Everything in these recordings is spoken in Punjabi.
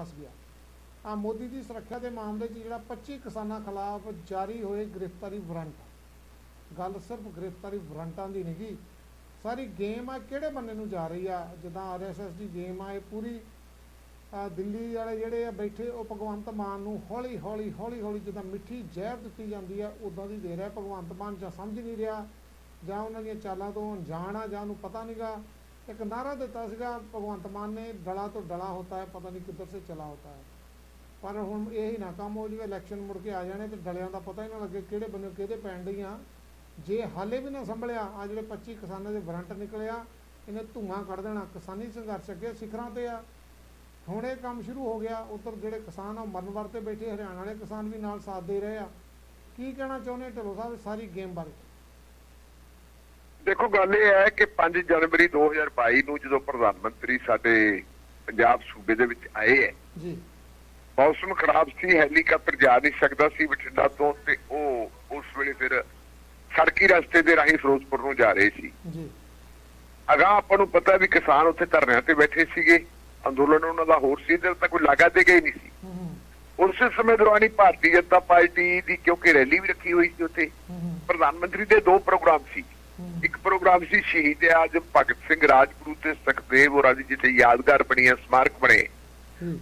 ਫਸ ਗਿਆ। ਆ ਮੋਦੀ ਦੀ ਸੁਰੱਖਿਆ ਦੇ ਮਾਮਲੇ 'ਚ ਜਿਹੜਾ 25 ਕਿਸਾਨਾਂ ਖਿਲਾਫ ਜਾਰੀ ਹੋਏ ਗ੍ਰਿਫਤਾਰੀ ਵਾਰੰਟ, ਗੱਲ ਸਿਰਫ ਗ੍ਰਿਫਤਾਰੀ ਵਾਰੰਟਾਂ ਦੀ ਨਹੀਂ ਸਾਰੀ ਗੇਮ ਆ, ਕਿਹੜੇ ਬੰਨੇ ਨੂੰ ਜਾ ਰਹੀ ਆ? ਜਿੱਦਾਂ ਆਰਐਸਐਸ ਦੀ ਗੇਮ ਆ, ਇਹ ਪੂਰੀ ਦਿੱਲੀ ਵਾਲੇ ਜਿਹੜੇ ਆ ਬੈਠੇ, ਉਹ ਭਗਵੰਤ ਮਾਨ ਨੂੰ ਹੌਲੀ ਹੌਲੀ ਹੌਲੀ ਹੌਲੀ ਜਿੱਦਾਂ ਮਿੱਠੀ ਜ਼ਹਿਰ ਦਿੱਤੀ ਜਾਂਦੀ ਆ ਉਦਾਂ ਦੀ ਦੇ ਰਿਹਾ ਭਗਵੰਤ ਮਾਨ ਜਾਂ ਸਮਝ ਨਹੀਂ ਰਿਹਾ, ਜਾਂ ਉਹਨਾਂ ਦੀਆਂ ਚਾਲਾਂ ਤੋਂ ਅਣਜਾਣ ਆ, ਜਾਂ ਉਹਨੂੰ ਪਤਾ ਨਹੀਂਗਾ ਇੱਕ ਨਾਰਾ ਦਿੱਤਾ ਸੀਗਾ, ਭਗਵੰਤ ਮਾਨ ਨੇ ਡਲਾ ਤੋਂ ਡਲਾ ਹੁੰਦਾ ਹੈ, ਪਤਾ ਨਹੀਂ ਕਿੱਧਰ ਸੇ ਚਲਾ ਹੁੰਦਾ ਹੈ। ਪਰ ਹੁਣ ਇਹ ਹੀ ਨਾ ਕੰਮ ਹੋ ਜਾਵੇ ਇਲੈਕਸ਼ਨ ਮੁੜ ਕੇ ਆ ਜਾਣੇ ਤੇ ਡਲਿਆਂ ਦਾ ਪਤਾ ਹੀ ਨਾ ਲੱਗੇ ਕਿਹੜੇ ਬੰਨੇ ਕਿਹਦੇ ਪੈਣ ਡਈਆਂ ਜੇ ਹਾਲੇ ਵੀ ਨਾ ਸੰਭਲਿਆ ਆ ਜਿਹੜੇ 25 ਕਿਸਾਨਾਂ ਦੇ ਵਰੰਟ ਨਿਕਲਿਆ, ਇਹਨੇ ਧੂਆਂ ਕੱਢ ਦੇਣਾ, ਕਿਸਾਨੀ ਸੰਘਰਸ਼ ਅੱਗੇ ਸਿਖਰਾਂ ਤੇ ਆ। ਹੁਣ ਇਹ ਕੰਮ ਸ਼ੁਰੂ ਹੋ ਗਿਆ, ਉੱਧਰ ਜਿਹੜੇ ਕਿਸਾਨ ਆ, ਉਹ ਮਰਨ ਵਰਤੇ ਬੈਠੇ, ਹਰਿਆਣਾ ਵਾਲੇ ਕਿਸਾਨ ਵੀ ਨਾਲ ਸਾਥ ਦੇ ਰਹੇ ਆ। ਕੀ ਕਹਿਣਾ ਚਾਹੁੰਦੇ ਢਿੱਲੋਂ ਸਾਹਿਬ, ਸਾਰੀ ਗੇਮ ਬਾਰੇ? ਦੇਖੋ ਗੱਲ ਇਹ ਹੈ ਕਿ 5 ਜਨਵਰੀ 2022 ਨੂੰ ਜਦੋਂ ਪ੍ਰਧਾਨ ਮੰਤਰੀ ਸਾਡੇ ਪੰਜਾਬ ਸੂਬੇ ਦੇ ਵਿੱਚ ਆਏ ਹੈ ਜੀ। ਮੌਸਮ ਖਰਾਬ ਸੀ ਹੈਲੀਕਾਪਟਰ ਜਾ ਨਹੀਂ ਸਕਦਾ ਸੀ ਬਠਿੰਡਾ ਤੋਂ ਤੇ ਉਹ ਉਸ ਵੇਲੇ ਫਿਰ ਸੜਕੀ ਰਸਤੇ ਦੇ ਰਾਹੀਂ ਫਿਰੋਜ਼ਪੁਰ ਨੂੰ ਜਾ ਰਹੇ ਸੀ। ਜੀ। ਅਗਾ ਆਪਾਂ ਨੂੰ ਪਤਾ ਵੀ ਕਿਸਾਨ ਉੱਥੇ ਧਰਨਿਆਂ ਤੇ ਬੈਠੇ ਸੀਗੇ ਅੰਦੋਲਨ ਉਹਨਾਂ ਦਾ ਹੋਰ ਸੀ ਤੇ ਤਾਂ ਕੋਈ ਲਾਗਾ ਦੇ ਗਈ ਨਹੀਂ ਸੀ। ਹੂੰ ਹੂੰ। ਉਸੇ ਸਮੇਂ ਦੌਰਾਨ ਹੀ ਭਾਰਤੀ ਜਨਤਾ ਪਾਰਟੀ ਦੀ ਕਿਉਂਕਿ ਰੈਲੀ ਵੀ ਰੱਖੀ ਹੋਈ ਸੀ ਉੱਥੇ ਪ੍ਰਧਾਨ ਮੰਤਰੀ ਦੇ ਦੋ ਪ੍ਰੋਗਰਾਮ ਸੀ। ਇੱਕ ਪ੍ਰੋਗਰਾਮ ਸੀ ਸ਼ਹੀਦ ਆਜਮ ਭਗਤ ਸਿੰਘ ਰਾਜਗੁਰੂ ਤੇ ਸੁਖਦੇਵ ਹੋਰਾਂ ਦੀ ਜਿੱਥੇ ਯਾਦਗਾਰ ਬਣੀਆਂ ਸਮਾਰਕ ਬਣੇ।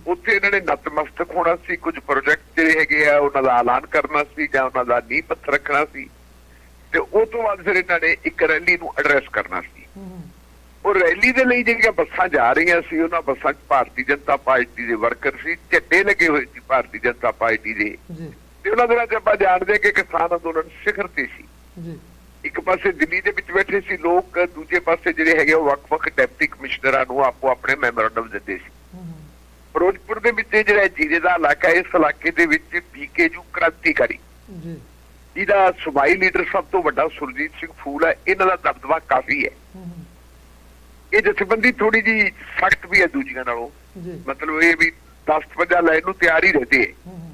ਉੱਥੇ ਇਹਨਾਂ ਨੇ ਨਤਮਸਤਕ ਹੋਣਾ ਸੀ ਕੁਝ ਪ੍ਰੋਜੈਕਟ ਜਿਹੜੇ ਹੈਗੇ ਆ ਉਹਨਾਂ ਦਾ ਐਲਾਨ ਕਰਨਾ ਸੀ ਜਾਂ ਉਹਨਾਂ ਦਾ ਨੀਂਹ ਪੱਥਰ ਰੱਖਣਾ ਸੀ। ਤੇ ਉਹ ਤੋਂ ਬਾਅਦ ਫਿਰ ਇਹਨਾਂ ਨੇ ਇੱਕ ਰੈਲੀ ਨੂੰ ਐਡਰੈਸ ਕਰਨਾ ਸੀ। ਹੂੰ ਹੂੰ, ਉਹ ਰੈਲੀ ਦੇ ਲਈ ਜਿਹੜੀਆਂ ਬੱਸਾਂ ਜਾ ਰਹੀਆਂ ਸੀ ਉਹਨਾਂ ਬੱਸਾਂ 'ਚ ਭਾਰਤੀ ਜਨਤਾ ਪਾਰਟੀ ਦੇ ਵਰਕਰ ਸੀ ਝੰਡੇ ਲੱਗੇ ਹੋਏ ਸੀ ਭਾਰਤੀ ਜਨਤਾ ਪਾਰਟੀ ਦੇ। ਜੀ। ਤੇ ਉਹਨਾਂ ਦੇ ਨਾਲ ਆਪਾਂ ਜਾਣਦੇ ਕਿ ਕਿਸਾਨ ਅੰਦੋਲਨ ਸਿਖਰ ਤੇ ਸੀ। ਜੀ। ਇੱਕ ਪਾਸੇ ਦਿੱਲੀ ਦੇ ਵਿੱਚ ਬੈਠੇ ਸੀ ਲੋਕ ਦੂਜੇ ਪਾਸੇ ਜਿਹੜੇ ਹੈਗੇ ਉਹ ਵੱਖ-ਵੱਖ ਡਿਪਟੀ ਕਮਿਸ਼ਨਰਾਂ ਨੂੰ ਆਪੋ ਆਪਣੇ ਮੈਮੋਰੰਡਮ ਦਿੰਦੇ ਸੀ। ਫਿਰੋਜ਼ਪੁਰ ਦੇ ਵਿੱਚ ਜਿਹੜਾ ਜੀਰੇ ਦਾ ਇਲਾਕਾ ਇਸ ਇਲਾਕੇ ਦੇ ਵਿੱਚ ਬੀਕੇਯੂ ਕ੍ਰਾਂਤੀਕਾਰੀ। ਜੀ। ਜਿਹਦਾ ਸੁਬਾਈ ਲੀਡਰ ਸਭ ਤੋਂ ਵੱਡਾ ਸੁਰਜੀਤ ਸਿੰਘ ਫੂਲ ਹੈ ਇਹਨਾਂ ਦਾ ਦਬਦਬਾ ਕਾਫੀ ਹੈ। ਇਹ ਜਥੇਬੰਦੀ ਥੋੜੀ ਜੀ ਸਖਤ ਵੀ ਹੈ ਦੂਜੀਆਂ ਨਾਲੋਂ। ਮਤਲਬ ਇਹ ਵੀ 10 ਵਜਾ ਲੈਣ ਨੂੰ ਤਿਆਰ ਹੀ ਰਹਦੇ ਹੂੰ,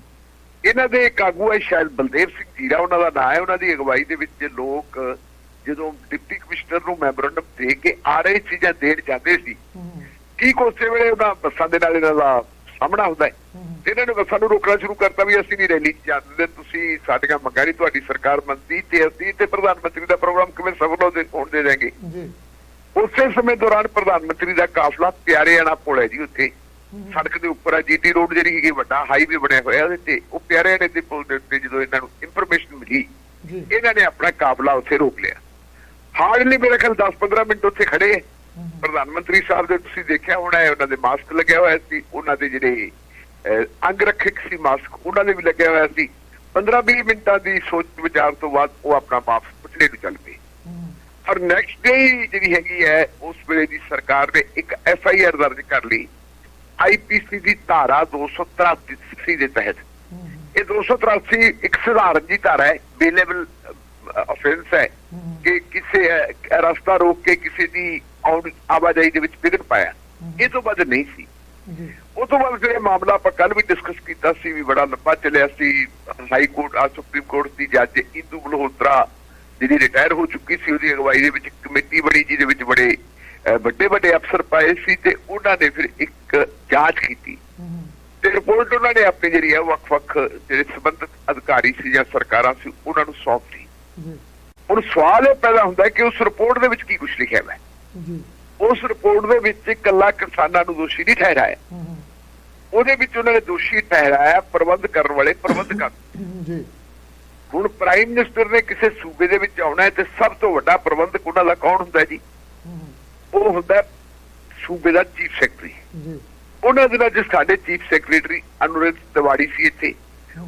ਇਹਨਾਂ ਦੇ ਇੱਕ ਆਗੂ ਹੈ ਸ਼ਾਇਦ ਬਲਦੇਵ ਸਿੰਘ ਜੀਰਾ ਉਹਨਾਂ ਦਾ ਨਾਂ ਹੈ ਉਹਨਾਂ ਦੀ ਅਗਵਾਈ ਦੇ ਵਿੱਚ ਲੋਕ ਜਦੋਂ ਡਿਪਟੀ ਕਮਿਸ਼ਨਰ ਨੂੰ ਮੈਮੋਰੰਡਮ ਦੇ ਕੇ ਆ ਰਹੇ ਸੀ ਜਾਂ ਦੇਣ ਜਾਂਦੇ ਸੀ ਠੀਕ ਉਸੇ ਵੇਲੇ ਉਹਨਾਂ ਬੱਸਾਂ ਦੇ ਨਾਲ ਇਹਨਾਂ ਦਾ ਸਾਹਮਣਾ ਹੁੰਦਾ ਹੈ। ਇਹਨਾਂ ਨੇ ਬੱਸਾਂ ਨੂੰ ਰੋਕਣਾ ਸ਼ੁਰੂ ਕਰਤਾ ਵੀ ਅਸੀਂ ਨਹੀਂ ਰੈਲੀ ਜਾਂਦੇ ਤੁਸੀਂ ਸਾਡੀਆਂ ਮੰਗਾਂ ਨਹੀਂ ਤੁਹਾਡੀ ਸਰਕਾਰ ਮੰਨਦੀ ਤੇ ਅਸੀਂ ਤੇ ਪ੍ਰਧਾਨ ਮੰਤਰੀ ਦਾ ਪ੍ਰੋਗਰਾਮ ਕਿਵੇਂ ਸਫਲ ਹੋਣ ਦੇ ਦੇਣਗੇ ਜੀ। ਉਸੇ ਸਮੇਂ ਦੌਰਾਨ ਪ੍ਰਧਾਨ ਮੰਤਰੀ ਦਾ ਕਾਫਲਾ ਪਿਆਰੇਆਣਾ ਪੁਲ ਹੈ ਜੀ ਉੱਥੇ। ਸੜਕ ਦੇ ਉੱਪਰ ਹੈ ਜੀਟੀ ਰੋਡ ਜਿਹੜੀ ਹੈਗੀ ਵੱਡਾ ਹਾਈਵੇ ਬਣਿਆ ਹੋਇਆ ਉਹਦੇ ਤੇ। ਉਹ ਪਿਆਰੇਆਣੇ ਦੇ ਪੁਲ ਦੇ ਉੱਤੇ ਜਦੋਂ ਇਹਨਾਂ ਨੂੰ ਇਨਫੋਰਮੇਸ਼ਨ ਮਿਲੀ ਇਹਨਾਂ ਨੇ ਆਪਣਾ ਕਾਫਲਾ ਉੱਥੇ ਰੋਕ ਲਿਆ। ਹਾਰਡਲੀ ਮੇਰੇ ਖਿਆਲ 10-15 ਮਿੰਟ ਉੱਥੇ ਖੜੇ। ਪ੍ਰਧਾਨ ਮੰਤਰੀ ਸਾਹਿਬ ਦੇ ਤੁਸੀਂ ਦੇਖਿਆ ਹੋਣਾ ਹੈ ਉਹਨਾਂ ਦੇ ਮਾਸਕ ਲੱਗਿਆ ਹੋਇਆ ਸੀ ਉਹਨਾਂ ਦੇ ਜਿਹੜੇ ਅੰਗ ਰੱਖਿਕ ਸੀ ਮਾਸਕ ਉਹਨਾਂ ਦੇ ਵੀ ਲੱਗਿਆ ਹੋਇਆ ਸੀ। 15-20 ਮਿੰਟਾਂ ਦੀ ਸੋਚ ਵਿਚਾਰ ਤੋਂ ਬਾਅਦ ਉਹ ਆਪਣਾ ਵਾਪਸ ਪੁੱਛੜੇ ਨੂੰ ਚੱਲ ਪਏ। ਔਰ ਨੈਕਸਟ ਡੇ ਜਿਹੜੀ ਹੈਗੀ ਹੈ ਉਸ ਵੇਲੇ ਦੀ ਸਰਕਾਰ ਨੇ ਇੱਕ ਐਫ ਆਈ ਆਰ ਦਰਜ ਕਰ ਲਈ। ਆਈਪੀਸੀ ਦੀ ਧਾਰਾ 283 ਦੇ ਤਹਿਤ। ਇਹ 283 ਇੱਕ ਸਧਾਰਨ ਜੀ ਧਾਰਾ ਹੈ ਬੇਲੇਬਲ ਅਫੈਂਸ ਹੈ ਕਿ ਕਿਸੇ ਰਸਤਾ ਰੋਕ ਕੇ ਕਿਸੇ ਦੀ ਆਵਾਜਾਈ ਦੇ ਵਿੱਚ ਵਿਘਨ ਪਾਇਆ। ਇਹ ਤੋਂ ਵੱਧ ਨਹੀਂ ਸੀ। ਉਹ ਤੋਂ ਬਾਅਦ ਫਿਰ ਮਾਮਲਾ ਆਪਾਂ ਕੱਲ ਵੀ ਡਿਸਕਸ ਕੀਤਾ ਸੀ ਵੀ ਬੜਾ ਲੰਬਾ ਚੱਲਿਆ ਸੀ ਹਾਈ ਕੋਰਟ ਆ ਸੁਪਰੀਮ ਕੋਰਟ ਦੀ ਜੱਜ ਇੰਦੂ ਮਲਹੋਤਰਾ ਜਿਹੜੀ ਰਿਟਾਇਰ ਹੋ ਚੁੱਕੀ ਸੀ ਉਹਦੀ ਅਗਵਾਈ ਦੇ ਵਿੱਚ ਕਮੇਟੀ ਬਣੀ ਜਿਹਦੇ ਵਿੱਚ ਬੜੇ ਵੱਡੇ ਵੱਡੇ ਅਫਸਰ ਪਾਏ ਸੀ ਤੇ ਉਹਨਾਂ ਨੇ ਫਿਰ ਇੱਕ ਜਾਂਚ ਕੀਤੀ। ਤੇ ਰਿਪੋਰਟ ਉਹਨਾਂ ਨੇ ਆਪਣੀ ਜਿਹੜੀ ਹੈ ਵੱਖ-ਵੱਖ ਜਿਹੜੇ ਸੰਬੰਧਿਤ ਅਧਿਕਾਰੀ ਸੀ ਜਾਂ ਸਰਕਾਰਾਂ ਸੀ ਉਹਨਾਂ ਨੂੰ ਸੌਂਪਤੀ ਜੀ। ਹੁਣ ਸਵਾਲ ਇਹ ਪੈਦਾ ਹੁੰਦਾ ਕਿ ਉਸ ਰਿਪੋਰਟ ਦੇ ਵਿੱਚ ਕੀ ਕੁਝ ਲਿਖਿਆ ਹੈ? ਜੀ। ਉਸ ਰਿਪੋਰਟ ਦੇ ਵਿੱਚ ਇਕੱਲਾ ਕਿਸਾਨਾਂ ਨੂੰ ਦੋਸ਼ੀ ਨਹੀਂ ਠਹਿਰਾਇਆ। ਉਹਦੇ ਵਿੱਚ ਉਹਨਾਂ ਨੇ ਦੋਸ਼ੀ ਠਹਿਰਾਇਆ ਪ੍ਰਬੰਧ ਕਰਨ ਵਾਲੇ ਪ੍ਰਬੰਧਕਾਂ। ਜੀ। ਹੁਣ ਪ੍ਰਾਈਮ ਮਿਨਿਸਟਰ ਨੇ ਕਿਸੇ ਸੂਬੇ ਦੇ ਵਿੱਚ ਆਉਣਾ ਹੈ ਤੇ ਸਭ ਤੋਂ ਵੱਡਾ ਪ੍ਰਬੰਧਕ ਉਹਨਾਂ ਦਾ ਕੌਣ ਹੁੰਦਾ ਜੀ? ਉਹ ਹੁੰਦਾ ਸੂਬੇ ਦਾ ਚੀਫ ਸੈਕਟਰੀ ਜੀ। ਉਹਨਾਂ ਦੇ ਨਾਲ ਜਿਸ ਸਾਡੇ ਚੀਫ ਸੈਕਟਰੀ ਅਨੁਰਿਤ ਤਿਵਾੜੀ ਸੀ ਇੱਥੇ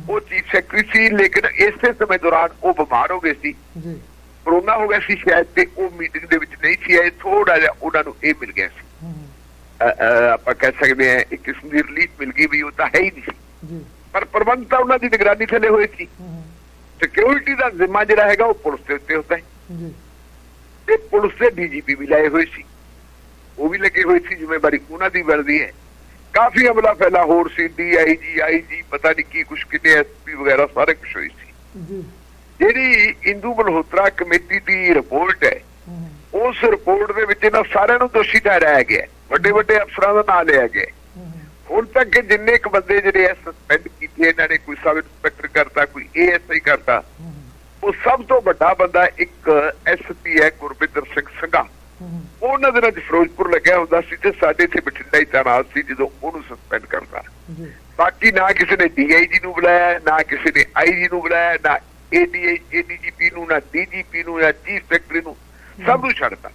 ਉਹ ਚੀਫ ਸੈਕਟਰੀ ਸੀ ਲੇਕਿਨ ਇਸੇ ਸਮੇਂ ਦੌਰਾਨ ਉਹ ਬਿਮਾਰ ਹੋ ਗਏ ਸੀ। ਜੀ। ਕਰੋਨਾ ਹੋ ਗਿਆ ਸੀ ਸ਼ਾਇਦ ਤੇ ਉਹ ਮੀਟਿੰਗ ਦੇ ਵਿੱਚ ਨਹੀਂ ਸੀ ਆਏ ਥੋੜਾ ਜਿਹਾ ਉਹਨਾਂ ਨੂੰ ਇਹ ਮਿਲ ਗਿਆ ਸੀ। ਆਪਾਂ ਕਹਿ ਸਕਦੇ ਹਾਂ ਇੱਕ ਕਿਸਮ ਦੀ ਰਿਲੀਫ ਮਿਲ ਗਈ ਵੀ ਉਹ ਤਾਂ ਹੈ ਹੀ ਨਹੀਂ ਪਰ ਪ੍ਰਬੰਧ ਤਾਂ ਉਹਨਾਂ ਦੀ ਨਿਗਰਾਨੀ ਥੱਲੇ ਹੋਏ ਸੀ। ਸਿਕਿਉਰਿਟੀ ਦਾ ਜ਼ਿੰਮਾ ਜਿਹੜਾ ਹੈਗਾ ਉਹ ਪੁਲਿਸ ਦੇ ਉੱਤੇ ਹੁੰਦਾ ਹੈ। ਜੀ। ਤੇ ਪੁਲਿਸ ਦੇ ਡੀਜੀਪੀ ਵੀ ਲਾਏ ਹੋਏ ਸੀ। ਉਹ ਵੀ ਲੱਗੇ ਹੋਏ ਸੀ ਜ਼ਿੰਮੇਵਾਰੀ ਉਹਨਾਂ ਦੀ ਬਣਦੀ ਹੈ। ਕਾਫੀ ਅਮਲਾ ਫੈਲਾ ਹੋਰ ਸੀ ਡੀਆਈਜੀ ਆਈਜੀ ਪਤਾ ਨਹੀਂ ਕੀ ਕੁਛ ਕਿਤੇ ਐਸਪੀ ਵਗੈਰਾ ਸਾਰੇ ਕੁਛ ਹੋਈ ਸੀ। ਜੀ। ਜਿਹੜੀ ਇੰਦੂ ਮਲਹੋਤਰਾ ਕਮੇਟੀ ਦੀ ਰਿਪੋਰਟ ਹੈ ਉਸ ਰਿਪੋਰਟ ਦੇ ਵਿੱਚ ਇਹਨਾਂ ਸਾਰਿਆਂ ਨੂੰ ਦੋਸ਼ੀ ਠਹਿਰਾਇਆ ਗਿਆ। ਵੱਡੇ ਵੱਡੇ ਅਫਸਰਾਂ ਦਾ ਨਾਮ ਲਿਆ ਗਿਆ ਹੁਣ ਤੱਕ ਜਿੰਨੇ ਕ ਬੰਦੇ ਜਿਹੜੇ ਸਸਪੈਂਡ ਕੀਤੇ ਇਹਨਾਂ ਨੇ ਕੋਈ ਸਬ ਇੰਸਪੈਕਟਰ ਕਰਤਾ ਕੋਈ ਏਐਸਆਈ ਕਰਤਾ ਉਹ ਸਭ ਤੋਂ ਵੱਡਾ ਬੰਦਾ ਇੱਕ ਐਸਪੀ ਹੈ ਗੁਰਬਿੰਦਰ ਸਿੰਘ ਸੰਘਾ ਹੂੰ ਉਹਨਾਂ ਦੇ ਨਾਲ ਫਿਰੋਜ਼ਪੁਰ ਲੱਗਿਆ ਹੁੰਦਾ ਸੀ ਤੇ ਸਾਡੇ ਇੱਥੇ ਬਠਿੰਡਾ ਹੀ ਤਾਨਾਤ ਸੀ ਜਦੋਂ ਉਹਨੂੰ ਸਸਪੈਂਡ ਕਰਤਾ। ਬਾਕੀ ਨਾ ਕਿਸੇ ਨੇ ਡੀਆਈਜੀ ਨੂੰ ਬੁਲਾਇਆ ਨਾ ਕਿਸੇ ਨੇ ਆਈਜੀ ਨੂੰ ਬੁਲਾਇਆ ਨਾ ਏਡੀਆਈ ਏਡੀਜੀਪੀ ਨੂੰ ਨਾ ਡੀਜੀਪੀ ਨੂੰ ਨਾ ਚੀਫ ਸੈਕਟਰੀ ਨੂੰ ਸਭ ਨੂੰ ਛੱਡਤਾ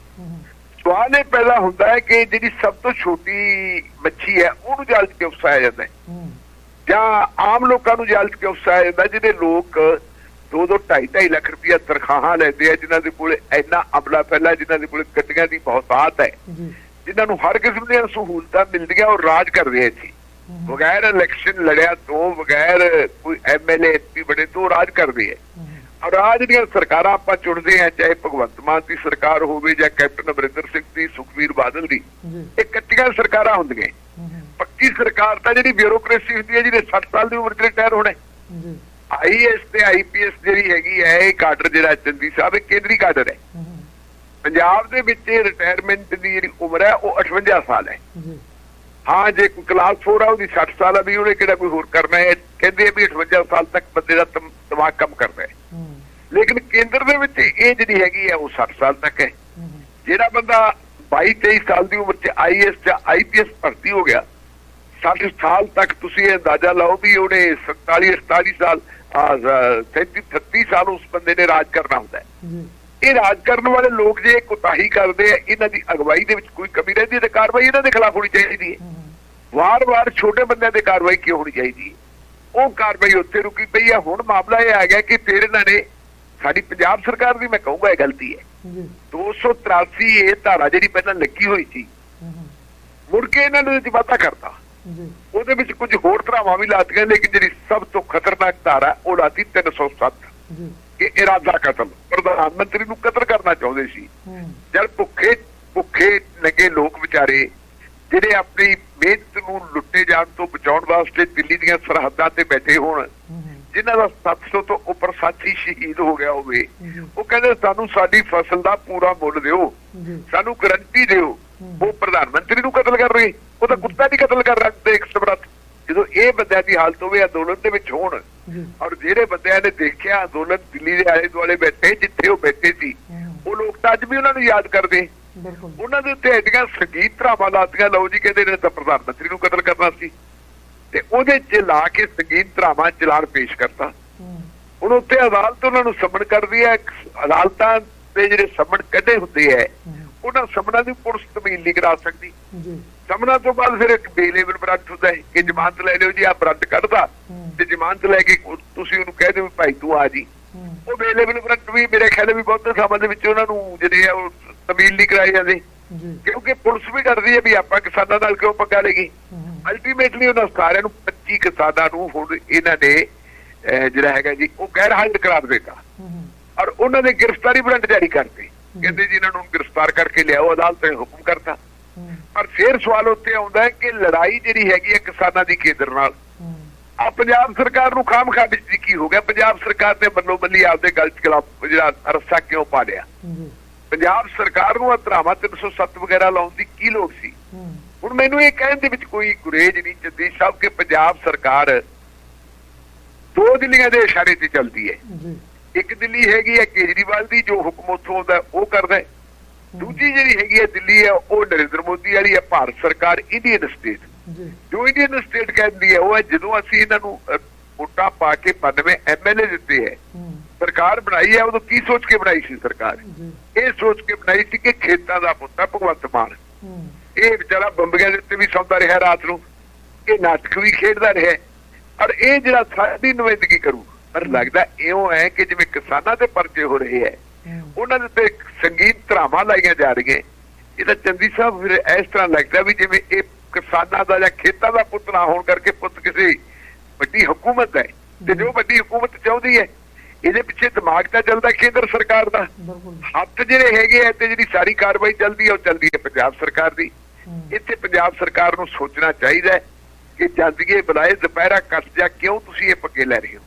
ਸਵਾਲ ਇਹ ਪੈਦਾ ਹੁੰਦਾ ਹੈ ਕਿ ਜਿਹੜੀ ਸਭ ਤੋਂ ਛੋਟੀ ਮੱਛੀ ਹੈ ਉਹਨੂੰ ਜਲ 'ਚ ਕਿਉਂ ਫਸਾਇਆ ਜਾਂਦਾ ਹੈ? ਜਾਂ ਆਮ ਲੋਕਾਂ ਨੂੰ ਜਲ 'ਚ ਕਿਉਂ ਫਸਾਇਆ ਜਾਂਦਾ? ਜਿਹਦੇ ਲੋਕ ਦੋ ਦੋ ਢਾਈ ਢਾਈ ਲੱਖ ਰੁਪਇਆ ਤਨਖਾਹਾਂ ਲੈਂਦੇ ਆ ਜਿਨ੍ਹਾਂ ਦੇ ਕੋਲ ਇੰਨਾ ਅਮਲਾ ਫੈਲਾ ਜਿਨ੍ਹਾਂ ਦੇ ਕੋਲ ਗੱਡੀਆਂ ਦੀ ਬਹੁਤਾਤ ਹੈ। ਜੀ। ਜਿਨ੍ਹਾਂ ਨੂੰ ਹਰ ਕਿਸਮ ਦੀਆਂ ਸਹੂਲਤਾਂ ਮਿਲਦੀਆਂ ਉਹ ਰਾਜ ਕਰਦੇ ਆ ਹੂੰ ਬਗੈਰ ਇਲੈਕਸ਼ਨ ਲੜਿਆ ਤੋਂ ਬਗੈਰ ਕੋਈ ਐਮਐਲਏ ਐਮਪੀ ਬਣੇ ਤੋਂ ਰਾਜ ਕਰਦੇ ਆ। ਹੂੰ ਔਰ ਰਾਜ ਦੀਆਂ ਸਰਕਾਰਾਂ ਆਪਾਂ ਚੁਣਦੇ ਆ ਚਾਹੇ ਭਗਵੰਤ ਮਾਨ ਦੀ ਸਰਕਾਰ ਹੋਵੇ ਜਾਂ ਕੈਪਟਨ ਅਮਰਿੰਦਰ ਸਿੰਘ ਦੀ ਸੁਖਵੀਰ ਬਾਦਲ ਦੀ। ਇਹ ਕੱਚੀਆਂ ਸਰਕਾਰਾਂ ਹੁੰਦੀਆਂ। ਪੱਕੀ ਸਰਕਾਰ ਤਾਂ ਜਿਹੜੀ ਬਿਊਰੋਕ੍ਰੇਸੀ ਹੁੰਦੀ ਹੈ ਜਿਹਦੇ 60 ਸਾਲ ਦੀ ਉਮਰ 'ਚ ਰਿਟਾਇਰ ਹੋਣਾ ਜੀ। ਆਈਐਸ ਤੇ ਆਈਪੀਐਸ ਜਿਹੜੀ ਹੈਗੀ ਹੈ ਇਹ ਕਾਡਰ ਜਿਹੜਾ ਚੰਦੀ ਸਾਹਿਬ ਇਹ ਕੇਂਦਰੀ ਕਾਡਰ ਹੂੰ। ਪੰਜਾਬ ਦੇ ਵਿੱਚ ਰਿਟਾਇਰਮੈਂਟ ਦੀ ਜਿਹੜੀ ਉਮਰ ਹੈ ਉਹ 58 ਸਾਲ ਹੈ। ਹਾਂ ਜੇ ਕੋਈ ਕਲਾਸ 4 ਆ ਉਹਦੀ 60 ਸਾਲ ਆ ਵੀ ਉਹਨੇ ਕਿਹੜਾ ਕੋਈ ਹੋਰ ਕਰਨਾ ਹੈ? ਕਹਿੰਦੇ ਆ ਵੀ 58 ਸਾਲ ਤੱਕ ਬੰਦੇ ਦਾ ਦਮ- ਦਿਮਾਗ ਕੰਮ ਕਰਦਾ ਹੈ। ਲੇਕਿਨ ਕੇਂਦਰ ਦੇ ਵਿੱਚ ਇਹ ਜਿਹੜੀ ਹੈਗੀ ਹੈ ਉਹ 60 ਸਾਲ ਤੱਕ ਹੈ। ਜਿਹੜਾ ਬੰਦਾ 22 23 ਸਾਲ ਦੀ ਉਮਰ 'ਚ ਆਈਐਸ ਜਾਂ ਆਈਪੀਐਸ ਭਰਤੀ ਹੋ ਗਿਆ 60 ਸਾਲ ਤੱਕ ਤੁਸੀਂ ਇਹ ਅੰਦਾਜ਼ਾ ਲਾਓ ਵੀ ਉਹਨੇ 47 48 ਸਾਲ 37 38 ਸਾਲ ਉਸ ਬੰਦੇ ਨੇ ਰਾਜ ਕਰਨਾ ਹੁੰਦਾ ਹੈ। ਜੀ। ਇਹ ਰਾਜ ਕਰਨ ਵਾਲੇ ਲੋਕ ਜੇ ਕੁਤਾਹੀ ਕਰਦੇ ਆ ਇਹਨਾਂ ਦੀ ਅਗਵਾਈ ਦੇ ਵਿੱਚ ਕੋਈ ਕਮੀ ਰਹਿੰਦੀ ਹੈ ਤੇ ਕਾਰਵਾਈ ਇਹਨਾਂ ਦੇ ਖਿਲਾਫ ਹੋਣੀ ਚਾਹੀਦੀ ਹੈ। ਵਾਰ-ਵਾਰ ਛੋਟੇ ਬੰਦਿਆਂ ਤੇ ਕਾਰਵਾਈ ਕਿਉਂ ਹੋਣੀ ਚਾਹੀਦੀ ਹੈ? ਉਹ ਕਾਰਵਾਈ ਉੱਥੇ ਰੁਕੀ ਪਈ ਹੈ ਹੁਣ ਮਾਮਲਾ ਇਹ ਆ ਗਿਆ ਕਿ ਫਿਰ ਇਹਨਾਂ ਨੇ ਸਾਡੀ ਪੰਜਾਬ ਸਰਕਾਰ ਦੀ ਮੈਂ ਕਹੂੰਗਾ ਇਹ ਗਲਤੀ ਹੈ। ਜੀ। 283 ਇਹ ਧਾਰਾ ਜਿਹੜੀ ਪਹਿਲਾਂ ਲੱਗੀ ਹੋਈ ਸੀ ਮੁੜ ਕੇ ਇਹਨਾਂ ਨੇ ਵਾਧਾ ਕਰਤਾ। ਜੀ। ਉਹਦੇ ਵਿੱਚ ਕੁਝ ਹੋਰ ਧਾਰਾਵਾਂ ਵੀ ਲਾਤੀਆਂ ਲੇਕਿਨ ਜਿਹੜੀ ਸਭ ਤੋਂ ਖਤਰਨਾਕ ਧਾਰਾ ਉਹ ਲਾਤੀ 307 ਜੀ। ਕਿ ਇਰਾਦਾ ਕਤਲ ਪ੍ਰਧਾਨ ਮੰਤਰੀ ਨੂੰ ਕਤਲ ਕਰਨਾ ਚਾਹੁੰਦੇ ਸੀ। ਜਦ ਭੁੱਖੇ ਭੁੱਖੇ ਲੱਗੇ ਲੋਕ ਵਿਚਾਰੇ ਜਿਹੜੇ ਆਪਣੀ ਮਿਹਨਤ ਨੂੰ ਲੁੱਟੇ ਜਾਣ ਤੋਂ ਬਚਾਉਣ ਵਾਸਤੇ ਦਿੱਲੀ ਦੀਆਂ ਸਰਹੱਦਾਂ ਤੇ ਬੈਠੇ ਹੋਣ ਜਿਨ੍ਹਾਂ ਦਾ 700 ਤੋਂ ਉੱਪਰ ਸਾਥੀ ਸ਼ਹੀਦ ਹੋ ਗਿਆ ਹੋਵੇ ਉਹ ਕਹਿੰਦੇ ਸਾਨੂੰ ਸਾਡੀ ਫਸਲ ਦਾ ਪੂਰਾ ਮੁੱਲ ਦਿਓ ਸਾਨੂੰ ਗਰੰਟੀ ਦਿਓ। ਉਹ ਪ੍ਰਧਾਨ ਮੰਤਰੀ ਨੂੰ ਕਤਲ ਕਰ ਰਹੇ। ਉਹ ਤਾਂ ਕੁੱਤਾ ਨਹੀਂ ਕਤਲ ਕਰ ਰਿਹਾ ਤੇ ਇੱਕ ਸਮਰੱਥ। ਜਦੋਂ ਇਹ ਬੰਦਿਆਂ ਦੀ ਹਾਲਤ ਹੋਵੇ ਅੰਦੋਲਨ ਦੇ ਵਿੱਚ ਹੋਣ ਔਰ ਜਿਹੜੇ ਬੰਦਿਆਂ ਨੇ ਦੇਖਿਆ ਅੰਦੋਲਨ ਦਿੱਲੀ ਦੇ ਆਲੇ ਦੁਆਲੇ ਬੈਠੇ ਜਿੱਥੇ ਉਹ ਬੈਠੇ ਸੀ ਉਹ ਲੋਕ ਤਾਂ ਅੱਜ ਵੀ ਉਹਨਾਂ ਨੂੰ ਯਾਦ ਕਰਦੇ। ਬਿਲਕੁਲ। ਉਹਨਾਂ ਦੇ ਉੱਤੇ ਐਡੀਆਂ ਸੰਗੀਤ ਧਰਾਵਾਂ ਲਾਤੀਆਂ ਲਓ ਜੀ ਕਹਿੰਦੇ ਨੇ ਤਾਂ ਪ੍ਰਧਾਨ ਮੰਤਰੀ ਨੂੰ ਕਤਲ ਕਰਨਾ ਸੀ। ਤੇ ਉਹਦੇ 'ਚ ਲਾ ਕੇ ਸੰਗੀਤ ਧਰਾਵਾਂ ਚਲਾਨ ਪੇਸ਼ ਕਰਤਾ। ਹੁਣ ਉੱਥੇ ਅਦਾਲਤ ਉਹਨਾਂ ਨੂੰ ਸਮਨ ਕਰਦੀ ਹੈ ਅਦਾਲਤਾਂ ਦੇ ਜਿਹੜੇ ਸਮਨ ਕੱਢੇ ਹੁੰਦੇ ਹੂੰ। ਉਹਨਾਂ ਸਮਨਾਂ ਦੀ ਪੁਲਿਸ ਤਬਦੀਲ ਨਹੀਂ ਕਰਾ ਸਕਦੀ। ਜੀ। ਸਮਨਾਂ ਤੋਂ ਬਾਅਦ ਫਿਰ ਇੱਕ ਬੇਲੇਬਲ ਬ੍ਰਾਂਟ ਹੁੰਦਾ ਹੈ ਕਿ ਜ਼ਮਾਨਤ ਲੈ ਲਿਓ ਜੀ ਆ ਬ੍ਰਾਂਟ ਕੱਢਦਾ ਤੇ ਜ਼ਮਾਨਤ ਲੈ ਕੇ ਤੁਸੀਂ ਉਹਨੂੰ ਕਹਿ ਦਿਓ ਵੀ ਭਾਈ ਤੂੰ ਆ ਜੀ। ਉਹ ਬੇਲੇਬਲ ਬ੍ਰਾਂਟ ਵੀ ਮੇਰੇ ਖਿਆਲ ਵੀ ਬਹੁਤ ਸਮਾਂ ਦੇ ਵਿੱਚ ਉਹਨਾਂ ਨੂੰ ਜਿਹੜੇ ਆ ਉਹ ਤਬਦੀਲ ਨਹੀਂ ਕਰਾਏ ਜਾਂਦੇ। ਕਿਉਂਕਿ ਪੁਲਿਸ ਵੀ ਡਰਦੀ ਹੈ ਵੀ ਆਪਾਂ ਕਿਸਾਨਾਂ ਨਾਲ ਕਿਉਂ ਪੰਗਾ ਲੇਗੀ ਅਲਟੀਮੇਟਲੀ ਉਹਨਾਂ ਸਾਰਿਆਂ ਨੂੰ 25 ਕਿਸਾਨਾਂ ਨੂੰ ਹੁਣ ਇਹਨਾਂ ਨੇ ਜਿਹੜਾ ਹੈਗਾ ਜੀ ਉਹ ਗੈਰ ਹਾਜ਼ਰ ਕਰਾਰ ਦਿੱਤਾ। ਹੂੰ। ਔਰ ਉਹਨਾਂ ਨੇ ਗ੍ਰਿਫਤਾਰੀ ਵਾਰੰਟ ਜਾਰੀ ਕਰਤੇ। ਕਹਿੰਦੇ ਜੀ ਇਹਨਾਂ ਨੂੰ ਗ੍ਰਿਫਤਾਰ ਕਰਕੇ ਲਿਆਓ ਅਦਾਲਤ ਨੇ ਹੁਕਮ ਕਰਤਾ। ਪਰ ਫਿਰ ਸਵਾਲ ਉੱਤੇ ਆਉਂਦਾ ਹੈ ਕਿ ਲੜਾਈ ਜਿਹੜੀ ਹੈਗੀ ਹੈ ਕਿਸਾਨਾਂ ਦੀ ਕੇਂਦਰ ਨਾਲ। ਆ ਪੰਜਾਬ ਸਰਕਾਰ ਨੂੰ ਖਾਮਖਾ ਵਿੱਚ ਕੀ ਹੋ ਗਿਆ? ਪੰਜਾਬ ਸਰਕਾਰ ਨੇ ਬੱਲੋ ਬੱਲੀ ਆਪਦੇ ਗਲ ਚ ਜਿਹੜਾ ਰੱਸਾ ਕਿਉਂ ਪਾ ਲਿਆ? ਜੀ। ਪੰਜਾਬ ਸਰਕਾਰ ਨੂੰ ਧਰਾਵਾ 307 ਵਗੈਰਾ ਲਾਉਣ ਦੀ ਕੀ ਲੋੜ ਸੀ? ਹੁਣ ਮੈਨੂੰ ਇਹ ਕਹਿਣ ਦੇ ਵਿੱਚ ਕੋਈ ਗੁਰੇਜ ਨਹੀਂ ਜੱਦੀ ਸਾਹਿਬ ਕਿ ਪੰਜਾਬ ਸਰਕਾਰ ਦੋ ਦਿੱਲੀਆਂ ਦੇ ਇਸ਼ਾਰੇ ਤੇ ਚੱਲਦੀ ਹੈ। ਜੀ। ਇੱਕ ਦਿੱਲੀ ਹੈਗੀ ਹੈ ਕੇਜਰੀਵਾਲ ਦੀ ਜੋ ਹੁਕਮ ਉੱਥੋਂ ਆਉਂਦਾ ਉਹ ਕਰਦਾ ਦੂਜੀ ਜਿਹੜੀ ਹੈਗੀ ਹੈ ਦਿੱਲੀ ਹੈ ਉਹ ਨਰਿੰਦਰ ਮੋਦੀ ਵਾਲੀ ਹੈ ਭਾਰਤ ਸਰਕਾਰ ਇੰਡੀਅਨ ਸਟੇਟ ਜੀ। ਇੰਡੀਅਨ ਸਟੇਟ ਕਹਿੰਦੀ ਹੈ ਉਹ ਹੈ ਜਦੋਂ ਅਸੀਂ ਇਹਨਾਂ ਨੂੰ ਵੋਟਾਂ ਪਾ ਕੇ 92 ਐਮਐਲਏ ਦਿੱਤੇ ਹੈ ਸਰਕਾਰ ਬਣਾਈ ਹੈ ਉਦੋਂ ਕੀ ਸੋਚ ਕੇ ਬਣਾਈ ਸੀ ਸਰਕਾਰ? ਇਹ ਸੋਚ ਕੇ ਬਣਾਈ ਸੀ ਕਿ ਖੇਤਾਂ ਦਾ ਪੁੱਤ ਭਗਵੰਤ ਮਾਨ। ਇਹ ਵਿਚਾਰਾ ਬੰਬੀਆਂ ਦੇ ਉੱਤੇ ਵੀ ਸੌਂਦਾ ਰਿਹਾ ਰਾਤ ਨੂੰ। ਇਹ ਨਾਟਕ ਵੀ ਖੇਡਦਾ ਰਿਹਾ। ਔਰ ਇਹ ਜਿਹੜਾ ਸਾਡੀ ਨੁਮਾਇੰਦਗੀ ਕਰੂ ਪਰ ਲੱਗਦਾ ਇਉਂ ਹੈ ਕਿ ਜਿਵੇਂ ਕਿਸਾਨਾਂ ਦੇ ਪਰਚੇ ਹੋ ਰਹੇ ਹੈ ਉਹਨਾਂ ਦੇ ਉੱਤੇ ਸੰਗੀਤ ਧਰਾਵਾਂ ਲਾਈਆਂ ਜਾ ਰਹੀਆਂ। ਇਹ ਤਾਂ ਚੰਦੀ ਸਾਹਿਬ ਫਿਰ ਇਸ ਤਰ੍ਹਾਂ ਲੱਗਦਾ ਵੀ ਜਿਵੇਂ ਇਹ ਕਿਸਾਨਾਂ ਦਾ ਜਾਂ ਖੇਤਾਂ ਦਾ ਪੁੱਤ ਨਾ ਹੋਣ ਕਰਕੇ ਪੁੱਤ ਕਿਸੇ ਵੱਡੀ ਹਕੂਮਤ ਹੈ ਤੇ ਜੋ ਵੱਡੀ ਹਕੂਮਤ ਚਾਹੁੰਦੀ ਹੈ ਇਹਦੇ ਪਿੱਛੇ ਦਿਮਾਗ ਤਾਂ ਚੱਲਦਾ ਕੇਂਦਰ ਸਰਕਾਰ ਦਾ। ਹੱਥ ਜਿਹੜੇ ਹੈਗੇ ਆ ਤੇ ਜਿਹੜੀ ਸਾਰੀ ਕਾਰਵਾਈ ਚੱਲਦੀ ਹੈ ਉਹ ਚੱਲਦੀ ਹੈ ਪੰਜਾਬ ਸਰਕਾਰ ਦੀ। ਇੱਥੇ ਪੰਜਾਬ ਸਰਕਾਰ ਨੂੰ ਸੋਚਣਾ ਚਾਹੀਦਾ ਕਿ ਜਾਂਦੀਏ ਬੁਲਾਏ ਦੁਪਹਿਰਾ ਕੱਟ ਜਾ ਕਿਉਂ ਤੁਸੀਂ ਇਹ ਪੱਕੇ ਲੈ ਰਹੇ ਹੋ?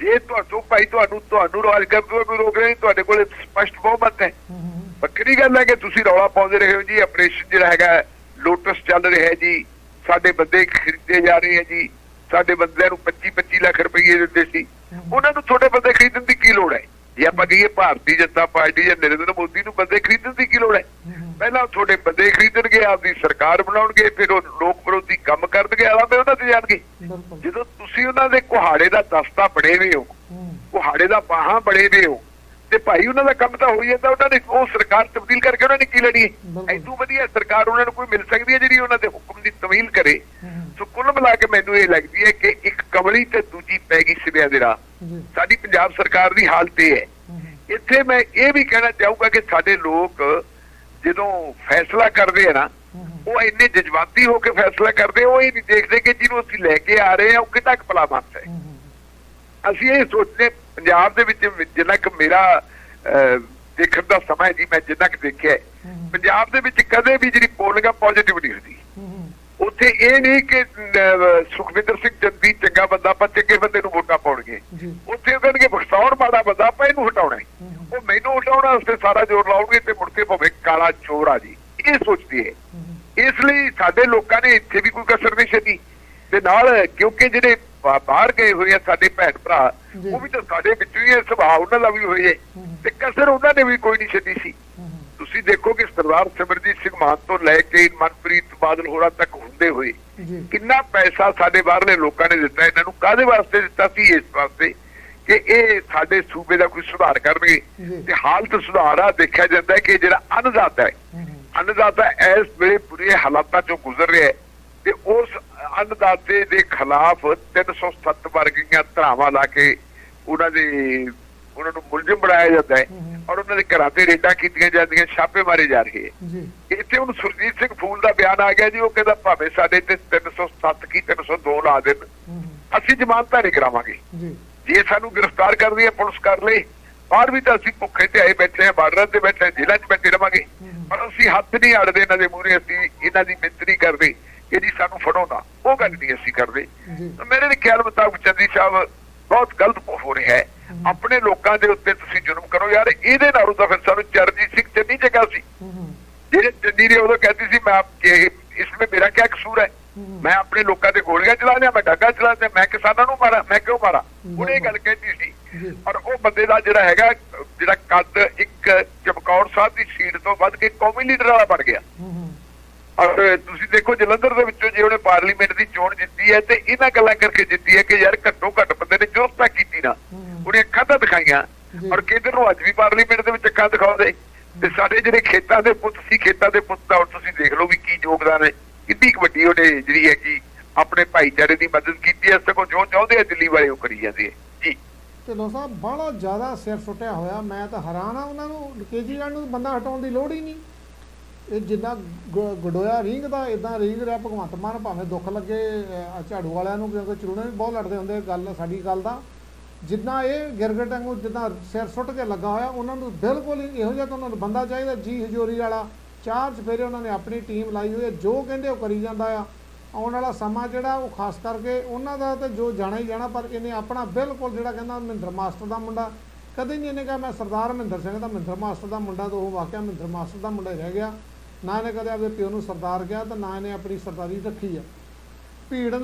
ਜੀ ਤੁਹਾਨੂੰ ਭਾਈ ਤੁਹਾਨੂੰ ਤੁਹਾਨੂੰ ਰਾਜ ਕਰਦੇ ਕੋਈ ਰੋਕ ਰਿਹਾ ਨਹੀਂ ਤੁਹਾਡੇ ਕੋਲ ਸਪਸ਼ਟ ਬਹੁਮਤ ਹੈ। ਹੂੰ ਹੂੰ ਵੱਖਰੀ ਗੱਲ ਹੈ ਕਿ ਤੁਸੀਂ ਰੌਲਾ ਪਾਉਂਦੇ ਰਹੇ ਹੋ ਜੀ ਆਪਰੇਸ਼ਨ ਜਿਹੜਾ ਹੈਗਾ ਲੋਟਸ ਚੱਲ ਰਿਹਾ ਹੈ ਜੀ। ਸਾਡੇ ਬੰਦੇ ਖਰੀਦੇ ਜਾ ਰਹੇ ਆ ਜੀ। ਸਾਡੇ ਬੰਦਿਆਂ ਨੂੰ 25 25 ਲੱਖ ਰੁਪਏ ਦਿੰਦੇ ਸੀ। ਉਹਨਾਂ ਨੂੰ ਛੋਟੇ ਬੰਦੇ ਖਰੀਦਣ ਦੀ ਕੀ ਲੋੜ ਹੈ? ਜੇ ਆਪਾਂ ਕਹੀਏ ਭਾਰਤੀ ਜਨਤਾ ਪਾਰਟੀ ਜਾਂ ਨਰਿੰਦਰ ਮੋਦੀ ਨੂੰ ਬੰਦੇ ਖਰੀਦਣ ਦੀ ਕੀ ਲੋੜ ਹੈ? ਪਹਿਲਾਂ ਤੁਹਾਡੇ ਬੰਦੇ ਖਰੀਦਣਗੇ ਆਪਦੀ ਸਰਕਾਰ ਬਣਾਉਣਗੇ ਫਿਰ ਉਹ ਲੋਕ ਵਿਰੋਧੀ ਕੰਮ ਕਰਨਗੇ ਆਲਾਮੇ ਉਹਨਾਂ ਤੇ ਜਾਣਗੇ। ਜਦੋਂ ਤੁਸੀਂ ਉਹਨਾਂ ਦੇ ਕੁਹਾੜੇ ਦਾ ਦਸਤਾ ਬਣੇ ਹੋਏ ਹੋ। ਕੁਹਾੜੇ ਦਾ ਬਾਹਾਂ ਬਣੇ ਹੋਏ ਹੋ ਤੇ ਭਾਈ ਉਹਨਾਂ ਦਾ ਕੰਮ ਤਾਂ ਹੋਈ ਜਾਂਦਾ ਉਹਨਾਂ ਨੇ ਉਹ ਸਰਕਾਰ ਤਬਦੀਲ ਕਰਕੇ ਉਹਨਾਂ ਨੇ ਕੀ ਲੜੀ। ਐਦੋਂ ਵਧੀਆ ਸਰਕਾਰ ਉਹਨਾਂ ਨੂੰ ਕੋਈ ਮਿਲ ਸਕਦੀ ਹੈ ਜਿਹੜੀ ਉਹਨਾਂ ਦੇ ਹੁਕਮ ਦੀ ਤਵੀਲ ਕਰੇ? ਸੋ ਕੁੱਲ ਮਿਲਾ ਕੇ ਮੈਨੂੰ ਇਹ ਲੱਗਦੀ ਹੈ ਕਿ ਇੱਕ ਕਮਲੀ ਤੇ ਦੂਜੀ ਪੈ ਗਈ ਸਿਵਿਆਂ ਦੇ ਰਾਹ। ਸਾਡੀ ਪੰਜਾਬ ਸਰਕਾਰ ਦੀ ਹਾਲਤ ਇਹ ਹੈ। ਇੱਥੇ ਮੈਂ ਇਹ ਵੀ ਕਹਿਣਾ ਚਾਹੂੰਗਾ ਕਿ ਸਾਡੇ ਲੋਕ ਜਦੋਂ ਫੈਸਲਾ ਕਰਦੇ ਆ ਨਾ ਉਹ ਇੰਨੇ ਜਜ਼ਬਾਤੀ ਹੋ ਕੇ ਫੈਸਲਾ ਕਰਦੇ ਉਹ ਇਹ ਨਹੀਂ ਦੇਖਦੇ ਕਿ ਜਿਹਨੂੰ ਅਸੀਂ ਲੈ ਕੇ ਆ ਰਹੇ ਹਾਂ ਉਹ ਕਿੰਨਾ ਕੁ ਹੈ ਹੂੰ। ਅਸੀਂ ਇਹ ਸੋਚਦੇ ਪੰਜਾਬ ਦੇ ਵਿੱਚ ਜਿੰਨਾ ਕਿ ਮੇਰਾ ਦੇਖਣ ਦਾ ਸਮਾਂ ਜੀ ਮੈਂ ਜਿੰਨਾ ਕਿ ਦੇਖਿਆ ਪੰਜਾਬ ਦੇ ਵਿੱਚ ਕਦੇ ਵੀ ਜਿਹੜੀ ਪੋਲਿੰਗ ਆ ਪੋਜ਼ਿਟਿਵ ਨਹੀਂ ਹੁੰਦੀ। ਉੱਥੇ ਇਹ ਨਹੀਂ ਕਿ ਸੁਖਵਿੰਦਰ ਸਿੰਘ ਜੰਦੀ ਚੰਗਾ ਬੰਦਾ ਆਪਾਂ ਚੰਗੇ ਬੰਦੇ ਨੂੰ ਵੋਟਾਂ ਪਾਉਣਗੇ। ਉੱਥੇ ਉਹ ਕਹਿਣਗੇ ਬਖਤੌਰ ਮਾੜਾ ਬੰਦਾ ਆਪਾਂ ਇਹਨੂੰ ਹਟਾਉਣਾ ਉਹ ਮੈਨੂੰ ਹਟਾਉਣਾ ਵਾਸਤੇ ਸਾਰਾ ਜ਼ੋਰ ਲਾਉਣਗੇ ਤੇ ਮੁੜ ਕੇ ਭਵੇਂ ਕਾਲਾ ਚੋਰ ਆ ਜੀ। ਇਹ ਸੋਚਦੀ ਹੈ। ਇਸ ਲਈ ਸਾਡੇ ਲੋਕਾਂ ਨੇ ਇੱਥੇ ਵੀ ਕੋਈ ਕਸਰ ਨਹੀਂ ਛੱਡੀ। ਤੇ ਨਾਲ ਕਿਉਂਕਿ ਜਿਹੜੇ ਬਾਹਰ ਗਏ ਹੋਏ ਆ ਸਾਡੇ ਭੈਣ ਭਰਾ। ਉਹ ਵੀ ਤਾਂ ਸਾਡੇ ਵਿੱਚੋਂ ਹੀ ਇਹ ਸੁਭਾਅ ਉਹਨਾਂ ਦਾ ਵੀ ਹੋਏ। ਤੇ ਕਸਰ ਉਹਨਾਂ ਨੇ ਵੀ ਕੋਈ ਨਹੀਂ ਛੱਡੀ ਸੀ ਤੁਸੀਂ ਦੇਖੋ ਕਿ ਸਰਦਾਰ ਸਿਮਰਜੀਤ ਸਿੰਘ ਮਾਨ ਤੋਂ ਲੈ ਕੇ ਮਨਪ੍ਰੀਤ ਬਾਦਲ ਹੋਰਾਂ ਤੱਕ ਹੁੰਦੇ ਹੋਏ ਕਿੰਨਾ ਪੈਸਾ ਸਾਡੇ ਬਾਹਰਲੇ ਲੋਕਾਂ ਨੇ ਦਿੱਤਾ ਇਹਨਾਂ ਨੂੰ ਕਾਦੇ ਵਾਸਤੇ ਦਿੱਤਾ ਸੀ ਇਸ ਵਾਸਤੇ ਕਿ ਇਹ ਸਾਡੇ ਸੂਬੇ ਦਾ ਕੋਈ ਸੁਧਾਰ ਕਰਨਗੇ। ਤੇ ਹਾਲਤ ਸੁਧਾਰ ਆ ਦੇਖਿਆ ਜਾਂਦਾ ਕਿ ਜਿਹੜਾ ਅੰਨਦਾਤਾ ਹੈ ਅੰਨਦਾਤਾ ਇਸ ਵੇਲੇ ਬੁਰੇ ਹਾਲਾਤਾਂ ਚੋਂ ਗੁਜ਼ਰ ਰਿਹਾ ਹੈ ਤੇ ਉਸ ਅੰਨਦਾਤੇ ਦੇ ਖਿਲਾਫ 307 ਵਰਗੀਆਂ ਧਰਾਵਾਂ ਲਾ ਕੇ ਉਹਨਾਂ ਦੇ ਉਹਨਾਂ ਨੂੰ ਮੁਲਜ਼ਮ ਬਣਾਇਆ ਜਾਂਦਾ ਹੈ ਹੂੰ। ਔਰ ਉਹਨਾਂ ਦੇ ਘਰਾਂ ਤੇ ਰੇਡਾਂ ਕੀਤੀਆਂ ਜਾਂਦੀਆਂ ਛਾਪੇ ਮਾਰੇ ਜਾ ਰਹੇ ਜੀ। ਇੱਥੇ ਹੁਣ ਸੁਰਜੀਤ ਸਿੰਘ ਫੂਲ ਦਾ ਬਿਆਨ ਆ ਗਿਆ ਜੀ ਉਹ ਕਹਿੰਦਾ ਭਾਵੇਂ ਸਾਡੇ ਤੇ 307 ਕੀ 302 ਲਾ ਦੇਣ ਹੂੰ ਅਸੀਂ ਜ਼ਮਾਨਤਾਂ ਨਹੀਂ ਕਰਾਵਾਂਗੇ। ਜੀ। ਜੇ ਸਾਨੂੰ ਗ੍ਰਿਫਤਾਰ ਕਰਦੀ ਹੈ ਪੁਲਿਸ ਕਰ ਲੇ। ਬਾਹਰ ਵੀ ਤਾਂ ਅਸੀਂ ਭੁੱਖੇ ਤੇ ਆਏ ਬੈਠੇ ਆ ਬਾਰਡਰ ਤੇ ਬੈਠੇ ਹਾਂ, ਜੇਲ੍ਹਾਂ 'ਚ ਬੈਠੇ ਰਵਾਂਗੇ। ਹੂੰ। ਪਰ ਅਸੀਂ ਹੱਥ ਨਹੀਂ ਅੜਦੇ ਇਹਨਾਂ ਦੇ ਮੂਹਰੇ ਅਸੀਂ ਇਹਨਾਂ ਦੀ ਮਿੰਤ ਨਹੀਂ ਕਰਦੇ। ਕਿ ਜੀ ਸਾਨੂੰ ਫੜੋ ਨਾ ਉਹ ਗੱਲ ਨਹੀਂ ਅਸੀਂ ਕਰਦੇ। ਮੇਰੇ ਖਿਆਲ ਮੁਤਾਬਕ ਚੰਦੀ ਸਾਹਿਬ ਬਹੁਤ ਗਲਤ ਹੋ ਰਿਹਾ ਹੈ। ਆਪਣੇ ਲੋਕਾਂ ਦੇ ਉੱਤੇ ਤੁਸੀਂ ਜ਼ੁਲਮ ਕਰੋ ਯਾਰ ਇਹਦੇ ਨਾਲੋਂ ਤਾਂ ਫਿਰ ਸਾਨੂੰ ਚਰਨਜੀਤ ਸਿੰਘ ਚੰਨੀ ਜਗ੍ਹਾ ਸੀ। ਜਿਹੜੇ ਚੰਨੀ ਨੇ ਉਦੋਂ ਕਹਿੰਦੀ ਸੀ ਮੈਂ ਇਸ ਵਿੱਚ ਮੇਰਾ ਕੀ ਕਸੂਰ ਹੈ। ਮੈਂ ਆਪਣੇ ਲੋਕਾਂ ਤੇ ਗੋਲੀਆਂ ਚਲਾ ਦਿਆਂ ਮੈਂ ਡਾਗਾ ਚਲਾ ਦਿਆਂ ਮੈਂ ਕਿਸਾਨਾਂ ਨੂੰ ਮਾਰਾਂ ਮੈਂ ਕਿਉਂ ਮਾਰਾਂ? ਉਹਨੇ ਇਹ ਗੱਲ ਕਹਿੰਦੀ ਸੀ। ਔਰ ਉਹ ਬੰਦੇ ਦਾ ਜਿਹੜਾ ਹੈਗਾ ਜਿਹੜਾ ਕੱਦ ਇੱਕ ਚਮਕੌਰ ਸਾਹਿਬ ਦੀ ਸੀਟ ਤੋਂ ਵੱਧ ਕੇ ਕੌਮੀ ਲੀਡਰ ਵਾਲਾ ਬਣ ਗਿਆ। ਤੁਸੀਂ ਦੇਖੋ ਜਲੰਧਰ ਦੇ ਵਿੱਚੋਂ ਜੇ ਉਹਨੇ ਪਾਰਲੀਮੈਂਟ ਦੀ ਚੋਣ ਜਿੱਤੀ ਹੈ ਤੇ ਇਹਨਾਂ ਗੱਲਾਂ ਕਰਕੇ ਜਿੱਤੀ ਹੈ ਕਿ ਯਾਰ ਘੱਟੋ ਘੱਟ ਬੰਦੇ ਨੇ ਜੋਸਤਾ ਕੀਤੀ ਨਾ। ਉਹਨੇ ਅੱਖਾਂ ਤਾਂ ਦਿਖਾਈਆਂ। ਔਰ ਕੇਂਦਰ ਨੂੰ ਅੱਜ ਵੀ ਪਾਰਲੀਮੈਂਟ ਦੇ ਵਿੱਚ ਅੱਖਾਂ ਦਿਖਾਉਂਦੇ। ਤੇ ਸਾਡੇ ਜਿਹੜੇ ਖੇਤਾਂ ਦੇ ਪੁੱਤ ਸੀ ਖੇਤਾਂ ਦੇ ਪੁੱਤ ਦਾ ਤੁਸੀਂ ਦੇਖ ਲਓ ਵੀ ਕੀ ਯੋਗਦਾਨ ਹੈ। ਕਿੰਨੀ ਕੁ ਵੱਡੀ ਉਹਨੇ ਜਿਹੜੀ ਹੈ ਕਿ ਆਪਣੇ ਭਾਈਚਾਰੇ ਦੀ ਮਦਦ ਕੀਤੀ ਹੈ। ਸਗੋਂ ਜੋ ਚਾਹੁੰਦੇ ਆ ਦਿੱਲੀ ਵਾਲੇ ਉਹ ਕਰੀ ਜਾਂਦੇ ਜੀ। ਢਿੱਲੋਂ ਸਾਹਿਬ ਬੜਾ ਜ਼ਿਆਦਾ ਸਿਰ ਸੁੱਟਿਆ ਹੋਇਆ। ਮੈਂ ਤਾਂ ਹੈਰਾਨ ਆ ਉਹਨਾਂ ਨੂੰ। ਕੇਜਰੀਵਾਲ ਨੂੰ ਬੰਦਾ ਹਟਾਉਣ ਦੀ ਲੋੜ ਹੀ ਨਹੀਂ। ਇਹ ਜਿੱਦਾਂ ਗ- ਗਡੋਇਆ ਰੀਂਗ ਦਾ ਇਦਾਂ ਰੀਂਗ ਰਿਹਾ ਭਗਵੰਤ ਮਾਨ ਭਾਵੇਂ ਦੁੱਖ ਲੱਗੇ ਅਹ, ਝਾੜੂ ਵਾਲਿਆਂ ਨੂੰ ਕਿਉਂਕਿ ਚੁਣੇ ਵੀ ਬਹੁਤ ਲੜਦੇ ਹੁੰਦੇ ਗੱਲ ਸਾਡੀ ਗੱਲ ਦਾ। ਜਿੱਦਾਂ ਇਹ ਗਿਰਗਟ ਵਾਂਗੂ ਜਿੱਦਾਂ ਸਿਰ ਸੁੱਟ ਕੇ ਲੱਗਾ ਹੋਇਆ ਉਹਨਾਂ ਨੂੰ ਬਿਲਕੁਲ ਹੀ ਇਹੋ ਜਿਹਾ ਤਾਂ ਉਹਨਾਂ ਨੂੰ ਬੰਦਾ ਚਾਹੀਦਾ ਜੀ ਹਜੋਰੀ ਵਾਲਾ। ਚਾਰ ਚਫੇਰੇ ਉਹਨਾਂ ਨੇ ਆਪਣੀ ਟੀਮ ਲਾਈ ਹੋਈ ਹੈ ਜੋ ਕਹਿੰਦੇ ਉਹ ਕਰੀ ਜਾਂਦਾ ਆ। ਆਉਣ ਵਾਲਾ ਸਮਾਂ ਜਿਹੜਾ ਉਹ ਖਾਸ ਕਰਕੇ ਉਹਨਾਂ ਦਾ ਤਾਂ ਜੋ ਜਾਣਾ ਹੀ ਜਾਣਾ ਪਰ ਇਹਨੇ ਆਪਣਾ ਬਿਲਕੁਲ ਜਿਹੜਾ ਕਹਿੰਦਾ ਮਹਿੰਦਰ ਮਾਸਟਰ ਦਾ ਮੁੰਡਾ। ਕਦੇ ਨਹੀਂ ਇਹਨੇ ਕਿਹਾ ਮੈਂ ਸਰਦਾਰ ਮਹਿੰਦਰ ਸਿੰਘ ਦਾ ਮਹਿੰਦਰ ਮਾਸਟਰ ਦਾ ਮੁੰਡਾ ਤਾਂ ਉਹ ਵਾਕਿਆ ਮਹਿੰਦਰ ਮਾਸਟਰ ਦਾ ਮੁੰਡਾ ਹੀ ਰਹਿ ਗਿਆ। ਨਾ ਇਹਨੇ ਕਦੇ ਆਪਣੇ ਪਿਓ ਨੂੰ ਸਰਦਾਰ ਕਿਹਾ ਤੇ ਨਾ ਇਹਨੇ ਆਪਣੀ ਸਰਦਾਰੀ ਰੱਖੀ ਆ। ਭੀੜ